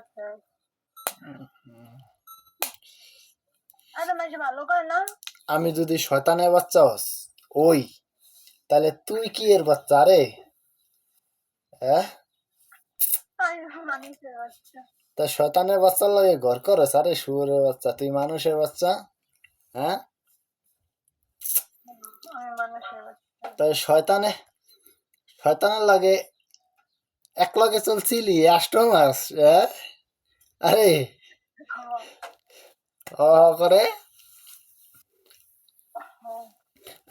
বাচ্চা আরে ভালো করে না আমি যদি শয়তানের বাচ্চা হস, ওই, তাহলে তুই কি এর বাচ্চা রে? বাচ্চা তা শয়তানের বাচ্চার লাগে ঘর করস আরে শুয়োরের বাচ্চা, তুই মানুষের বাচ্চা হ্যাঁ তাই শয়তানে, শয়তানের লাগে এক লগে চলছিলি আষ্ট মাস হ্যাঁ আরে হ করে।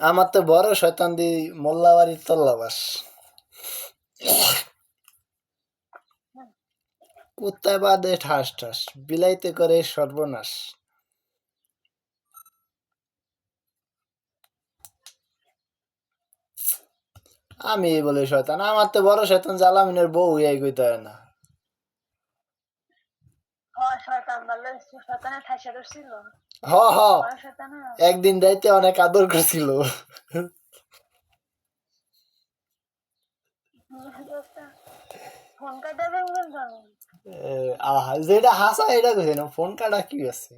আমার তো বড় শয়তান দি মোল্লাবাড়ির তল্লাবাস। কুত্তায় বাদে ঠাস ঠাস, বিলাইতে করে সর্বনাশ। আমি বলে শয়তান, আমার তো বড় শয়তান জালামিনের বউ এই কইতে হয় না হ্যাঁ, শয়তান ভালো হয়েছে। শয়তানের ঠাইসা ধরছিল হ হ? একদিন যাইতে অনেক আদর করছিল। আহা যেটা হাসা এটা কইছে না ফোন কাটা কি আছে?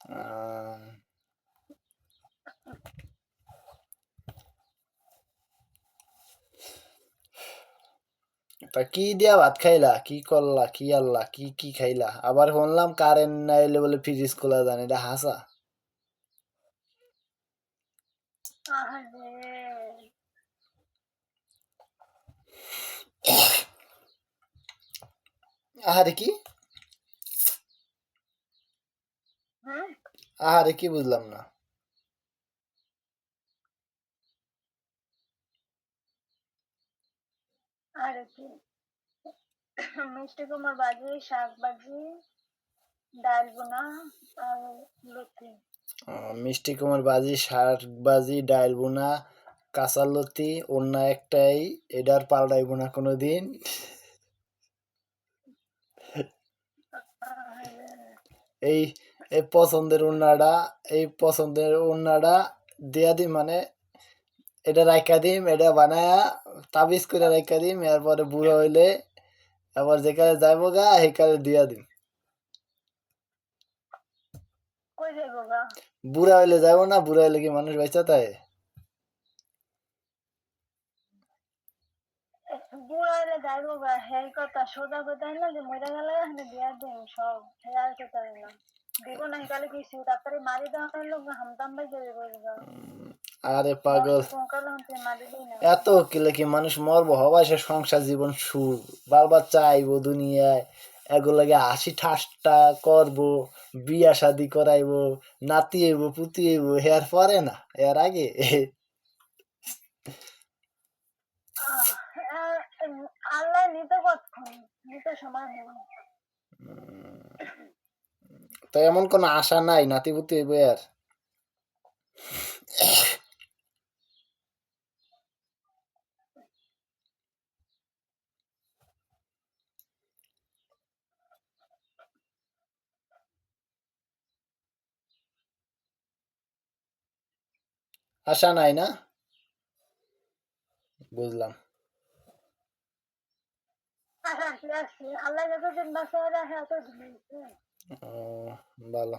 আহ, তা কি দিয়া ভাত খাইলা? কি করলা? কি আল্লাহ কি কি খাইলা? আবার শুনলাম কারেন্ট না এলে বলে ফ্রিজ খোলা জানে এটা হাসা। আহারে। কি? হুম আহারে কি বুঝলাম না। আরে কি? মিষ্টি কুমড় ভাজি, শাক ভাজি, ডাল বোনা আর মিষ্টি কুমার বাজি শাক বাজি ডাইল বোনা কাঁচা লতি অন্য একটাই এটার পাল্টাইব না কোনোদিন। এই এই পছন্দের উন্নাটা এই পছন্দের উন্নাটা দিয়া দিম মানে এটা রাইখা দিম, এটা বানায়া তাবিজ করে রাইখা দিম এরপরে বুড়ো হইলে আবার যেখানে যাইব গা সেখানে দিয়া দিম। বুড়া হইলে যাইব না বুড়া হইলে কি মানুষ বাইচা তাই? আর আরে পাগল। এত কিলে কি মানুষ মরবো? হবাই সে সংসার জীবন সুর। বাল বাচ্চা আইব দুনিয়ায় এগুলাকে হাসি ঠাসটা করব বিয়া শাদি করাইবো নাতি আইব পুতি আইব হেয়ার পরে না এর আগে। আহ, আহ, আল্লাহ নিতে কতক্ষণ? নিতে সময় নেই। তো এমন কোন আশা নাই নাতি পুতি আশা নাই না বুঝলাম ভালো